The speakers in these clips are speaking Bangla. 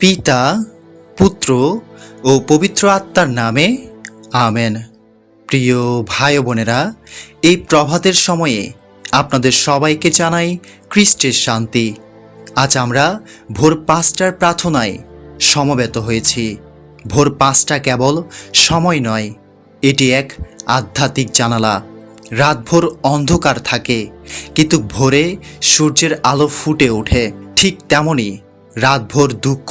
পিতা, পুত্র ও পবিত্র আত্মার নামে আমেন। প্রিয় ভাই বোনেরা, এই প্রভাতের সময়ে আপনাদের সবাইকে জানাই খ্রিস্টের শান্তি। আজ আমরা ভোর পাঁচটার প্রার্থনায় সমবেত হয়েছি। ভোর পাঁচটা কেবল সময় নয়, এটি এক আধ্যাত্মিক জানালা। রাতভর অন্ধকার থাকে, কিন্তু ভোরে সূর্যের আলো ফুটে ওঠে, ঠিক তেমনই রাতভর দুঃখ,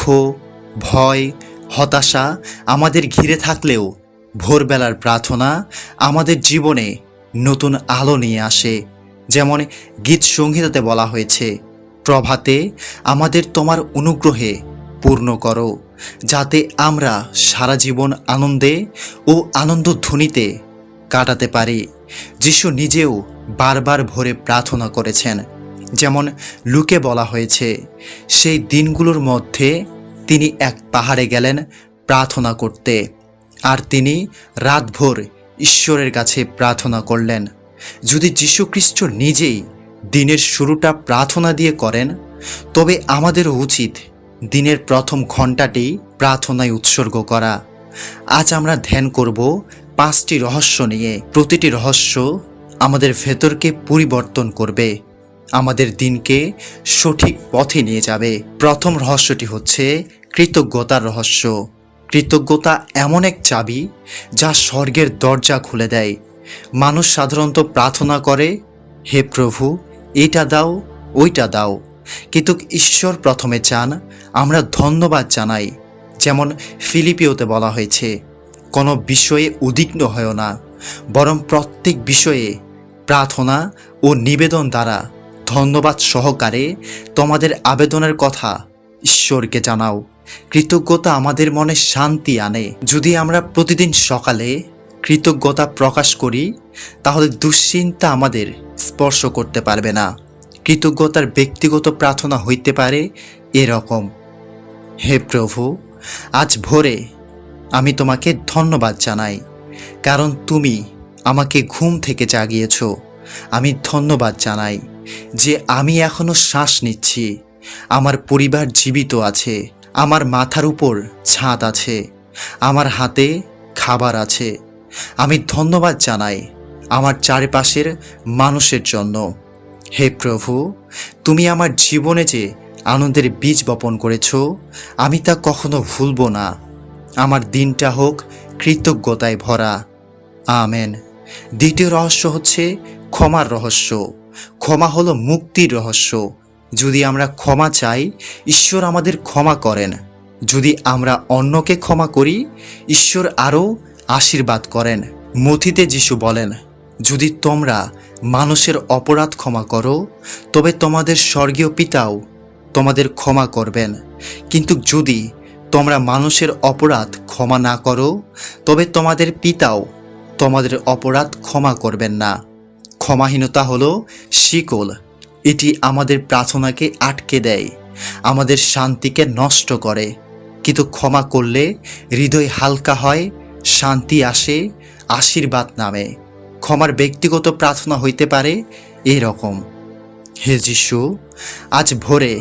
ভয়, হতাশা আমাদের ঘিরে থাকলেও ভোরবেলার প্রার্থনা আমাদের জীবনে নতুন আলো নিয়ে আসে। যেমন গীত সংহিতাতে বলা হয়েছে, প্রভাতে আমাদের তোমার অনুগ্রহে পূর্ণ করো, যাতে আমরা সারা জীবন আনন্দে ও আনন্দ ধ্বনিতে কাটাতে পারি। যিশু নিজেও বারবার ভোরে প্রার্থনা করেছেন। যেমন লুকে বলা হয়েছে, সেই দিনগুলোর মধ্যে তিনি এক পাহাড়ে গেলেন প্রার্থনা করতে। আর তিনি রাতভর ঈশ্বরের কাছে প্রার্থনা করলেন, যদি যীশুখ্রিস্ট নিজেই দিনের শুরুটা প্রার্থনা দিয়ে করেন, তবে আমাদেরও উচিত দিনের প্রথম ঘন্টাটি প্রার্থনায় উৎসর্গ করা। আজ আমরা ধ্যান করব পাঁচটি রহস্য নিয়ে। প্রতিটি রহস্য আমাদের ভেতরকে পরিবর্তন করবে। আমাদের দিনকে সঠিক পথে নিয়ে যাবে। প্রথম রহস্যটি হচ্ছে কৃতজ্ঞতার রহস্য। কৃতজ্ঞতা এমন এক চাবি যা স্বর্গের দরজা খুলে দেয়। মানুষ সাধারণত প্রার্থনা করে, হে প্রভু, এটা দাও, ওইটা দাও। কিন্তু ঈশ্বর প্রথমে চান, আমরা ধন্যবাদ জানাই। যেমন ফিলিপিওতে বলা হয়েছে, কোনো বিষয়ে উদ্বিগ্ন হয় না, বরং প্রত্যেক বিষয়ে প্রার্থনা ও নিবেদন দ্বারা। ধন্যবাদ সহকারে তোমাদের আবেদনের কথা ঈশ্বরকে জানাও। কৃতজ্ঞতা আমাদের মনে শান্তি আনে। যদি আমরা প্রতিদিন সকালে কৃতজ্ঞতা প্রকাশ করি, তাহলে দুশ্চিন্তা আমাদের স্পর্শ করতে পারবে না। কৃতজ্ঞতার ব্যক্তিগত প্রার্থনা হইতে পারে এরকম। হে প্রভু, আজ ভোরে আমি তোমাকে ধন্যবাদ জানাই, কারণ তুমি আমাকে ঘুম থেকে জাগিয়েছ। আমি ধন্যবাদ জানাই। যে আমি এখনও শ্বাস নিচ্ছি। আমার পরিবার জীবিত আছে। আমার মাথার উপর ছাদ আছে। আমার হাতে খাবার আছে। আমি ধন্যবাদ জানাই আমার চারপাশের মানুষের জন্য। হে প্রভু, তুমি আমার জীবনে যে আনন্দের বীজ বপন করেছ, আমি তা কখনো ভুলব না। আমার দিনটা হোক কৃতজ্ঞতায় ভরা। আমেন। দ্বিতীয় রহস্য হচ্ছে ক্ষমার রহস্য। ক্ষমা হলো মুক্তির রহস্য। যদি আমরা ক্ষমা চাই, ঈশ্বর আমাদের ক্ষমা করেন। যদি আমরা অন্যকে ক্ষমা করি, ঈশ্বর আরও আশীর্বাদ করেন। মথিতে যিশু বলেন, যদি তোমরা মানুষের অপরাধ ক্ষমা করো, তবে তোমাদের স্বর্গীয় পিতাও তোমাদের ক্ষমা করবেন। কিন্তু যদি তোমরা মানুষের অপরাধ ক্ষমা না করো, তবে তোমাদের পিতাও তোমাদের অপরাধ ক্ষমা করবেন না। ক্ষমাহীনতা হলো শিকল। এটি আমাদের প্রার্থনাকে আটকে দেয়, আমাদের শান্তিকে নষ্ট করে। কিন্তু ক্ষমা করলে হৃদয় হালকা হয়, শান্তি আসে, আশীর্বাদ নামে। ক্ষমার ব্যক্তিগত প্রার্থনা হইতে পারে এরকম, হে যিশু, আজ ভোরে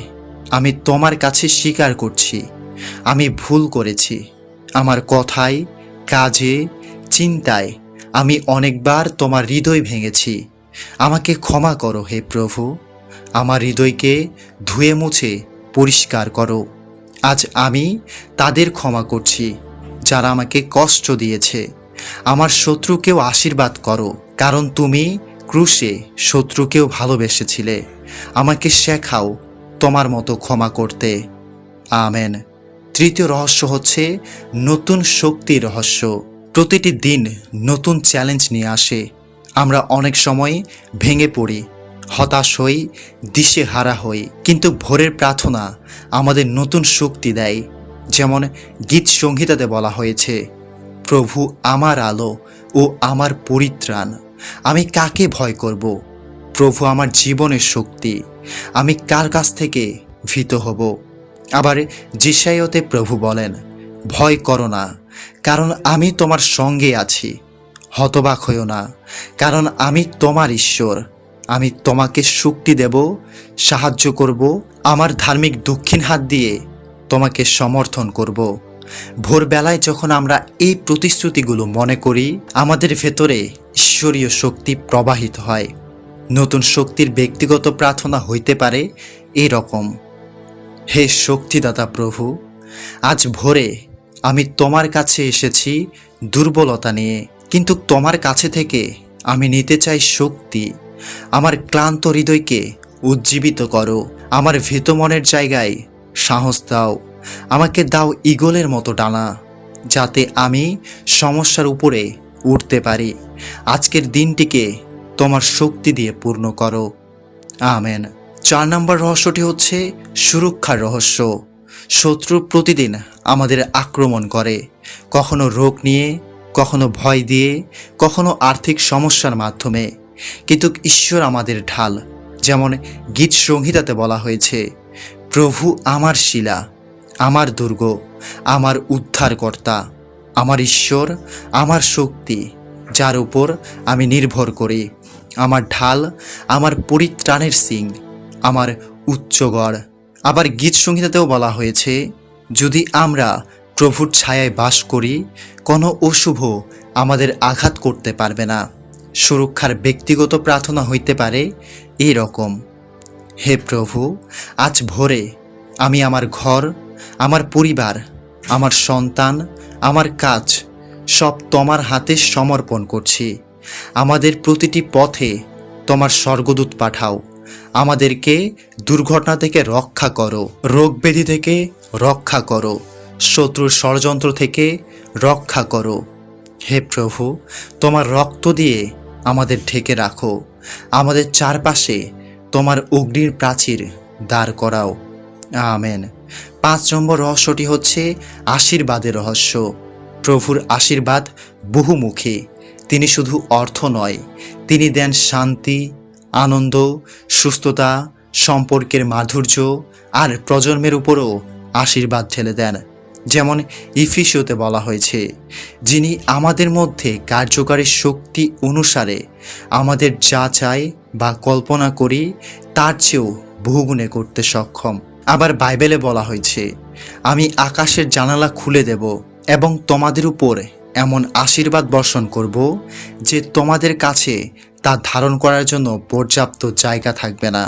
আমি তোমার কাছে স্বীকার করছি, আমি ভুল করেছি। আমার কথায়, কাজে, চিন্তায় আমি অনেকবার তোমার হৃদয় ভেঙেছি। আমাকে ক্ষমা করো হে প্রভু। আমার হৃদয়কে ধুয়ে মুছে পরিষ্কার করো। আজ আমি তাদের ক্ষমা করছি, যারা আমাকে কষ্ট দিয়েছে। আমার শত্রুকেও আশীর্বাদ করো, কারণ তুমি ক্রুশে শত্রুকেও ভালোবেসেছিলে। আমাকে শেখাও তোমার মতো ক্ষমা করতে। আমেন। তৃতীয় রহস্য হচ্ছে নতুন শক্তির রহস্য। প্রতিটি দিন নতুন চ্যালেঞ্জ নিয়ে আসে। আমরা অনেক সময় ভেঙে পড়ি, হতাশ হই দিশে হারা হই। কিন্তু ভোরের প্রার্থনা আমাদের নতুন শক্তি দেয়, যেমন গীত সংহিতাতে বলা হয়েছে, প্রভু আমার আলো ও আমার পরিত্রাণ, আমি কাকে ভয় করব? প্রভু আমার জীবনের শক্তি, আমি কার কাছ থেকে ভীত হব? আবার জিসাইয়তে প্রভু বলেন, ভয় করো না, কারণ আমি তোমার সঙ্গে আছি। হতবাক হইও না, কারণ আমি তোমার ঈশ্বর। আমি তোমাকে শক্তি দেব, সাহায্য করব, আমার ধার্মিক দক্ষিণ হাত দিয়ে তোমাকে সমর্থন করব। ভোরবেলায় যখন আমরা এই প্রতিশ্রুতিগুলো মনে করি, আমাদের ভেতরে ঈশ্বরীয় শক্তি প্রবাহিত হয়। নতুন শক্তির ব্যক্তিগত প্রার্থনা হইতে পারে এই রকম হে শক্তিদাতা প্রভু, আজ ভোরে আমি তোমার কাছে এসেছি দুর্বলতা নিয়ে। কিন্তু তোমার কাছে থেকে আমি নিতে চাই শক্তি। আমার ক্লান্ত হৃদয়কে উজ্জীবিত করো। আমার ভীত মনের জায়গায় সাহস দাও। আমাকে দাও ইগলের মতো ডানা, যাতে আমি সমস্যার উপরে উঠতে পারি। আজকের দিনটিকে তোমার শক্তি দিয়ে পূর্ণ করো। আমেন। চার নম্বর রহস্যটি হচ্ছে সুরক্ষার রহস্য। শত্রু প্রতিদিন আমাদের আক্রমণ করে। কখনো রোগ নিয়ে কখনো ভয় দিয়ে, কখনো আর্থিক সমস্যার মাধ্যমে। কিন্তু ঈশ্বর আমাদের ঢাল, যেমন গীত সংহিতাতে বলা হয়েছে, প্রভু আমার শিলা, আমার দুর্গ, আমার উদ্ধারকর্তা, আমার ঈশ্বর, আমার শক্তি, যার উপর আমি নির্ভর করি। আমার ঢাল, আমার পরিত্রাণের সিং, আমার উচ্চগড়। আবার গীত সংহিতাতেও বলা হয়েছে, যদি আমরা প্রভুর ছায়ায় বাস করি, কোনো অশুভ আমাদের আঘাত করতে পারবে না। সুরক্ষার ব্যক্তিগত প্রার্থনা হইতে পারে এই রকম হে প্রভু, আজ ভোরে আমি আমার ঘর, আমার পরিবার, আমার সন্তান, আমার কাজ সব তোমার হাতে সমর্পণ করছি। আমাদের প্রতিটি পথে তোমার স্বর্গদূত পাঠাও। আমাদেরকে দুর্ঘটনা থেকে রক্ষা করো, রোগ ব্যাধি থেকে রক্ষা করো। শত্রুর ষড়যন্ত্র থেকে রক্ষা করো। হে প্রভু, তোমার রক্ত দিয়ে আমাদের ঢেকে রাখো। আমাদের চারপাশে তোমার অগ্নির প্রাচীর দাঁড় করাও। আমেন। পাঁচ নম্বর রহস্যটি হচ্ছে আশীর্বাদের রহস্য। প্রভুর আশীর্বাদ বহুমুখী। তিনি শুধু অর্থ নয়, তিনি দেন শান্তি, আনন্দ, সুস্থতা, সম্পর্কের মাধুর্য আর প্রজন্মের উপরও আশীর্বাদ ঠেলে দেন। যেমন ইফিসিওতে বলা হয়েছে, যিনি আমাদের মধ্যে কার্যকারী শক্তি অনুসারে আমাদের যা চাই বা কল্পনা করি, তার চেয়েও বহুগুণে করতে সক্ষম। আবার বাইবেলে বলা হয়েছে, আমি আকাশের জানালা খুলে দেব এবং তোমাদের উপর এমন আশীর্বাদ বর্ষণ করব যে তোমাদের কাছে তা ধারণ করার জন্য পর্যাপ্ত জায়গা থাকবে না।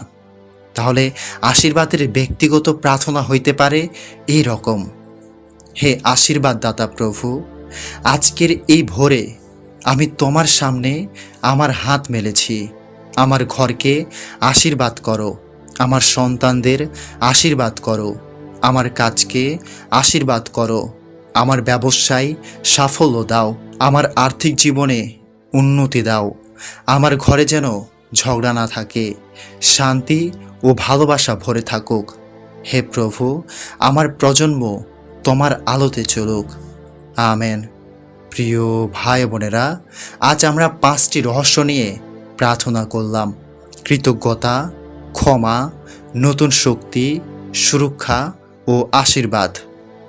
তাহলে আশীর্বাদের ব্যক্তিগত প্রার্থনা হইতে পারে এই রকম। হে আশীর্বাদ দাতা প্রভু, আজকের এই ভোরে আমি তোমার সামনে আমার হাত মেলেছি। আমার ঘরকে আশীর্বাদ করো, আমার সন্তানদের আশীর্বাদ করো, আমার কাজকে আশীর্বাদ করো, আমার ব্যবসায় সাফল্য দাও, আমার আর্থিক জীবনে উন্নতি দাও, আমার ঘরে যেন ঝগড়া না থাকে, শান্তি ও ভালোবাসা ভরে থাকুক। হে প্রভু, আমার প্রজন্ম তোমার আলোতে চলুক। আমেন। প্রিয় ভাই বোনেরা, আজ আমরা পাঁচটি রহস্য নিয়ে প্রার্থনা করলাম। কৃতজ্ঞতা, ক্ষমা, নতুন শক্তি, সুরক্ষা ও আশীর্বাদ।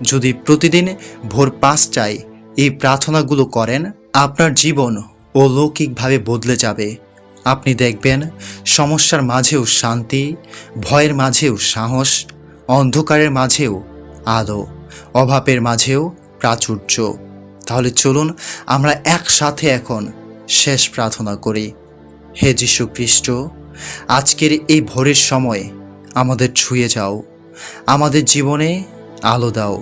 যদি প্রতিদিন ভোর পাঁচটায় এই প্রার্থনাগুলো করেন, আপনার জীবন অলৌকিকভাবে বদলে যাবে। আপনি দেখবেন সমস্যার মাঝেও শান্তি, ভয়ের মাঝেও সাহস, অন্ধকারের মাঝেও আলো। অভাবের মাঝেও প্রাচুর্য। তাহলে চলুন আমরা একসাথে এখন শেষ প্রার্থনা করি। হে যীশু খ্রিস্ট আজকের এই ভোরের সময় আমাদের ছুঁয়ে যাও। আমাদের জীবনে আলো দাও,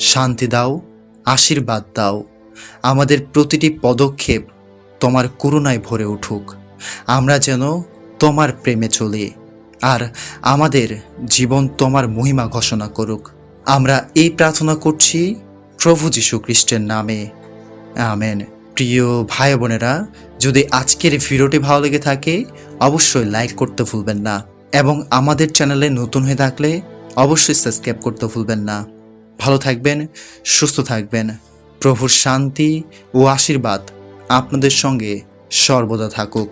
শান্তি দাও, আশীর্বাদ দাও। আমাদের প্রতিটি পদক্ষেপ তোমার করুণায় ভরে উঠুক। আমরা যেন তোমার প্রেমে চলি, আর আমাদের জীবন তোমার মহিমা ঘোষণা করুক। আমরা এই প্রার্থনা করছি প্রভু যীশু খ্রিস্টের নামে। আমেন। প্রিয় ভাই বোনেরা, যদি আজকের ভিডিওটি ভালো লেগে থাকে, অবশ্যই লাইক করতে ভুলবেন না এবং আমাদের চ্যানেলে নতুন হয়ে থাকলে অবশ্যই সাবস্ক্রাইব করতে ভুলবেন না। ভালো থাকবেন, সুস্থ থাকবেন। প্রভুর শান্তি ও আশীর্বাদ আপনাদের সঙ্গে সর্বদা থাকুক।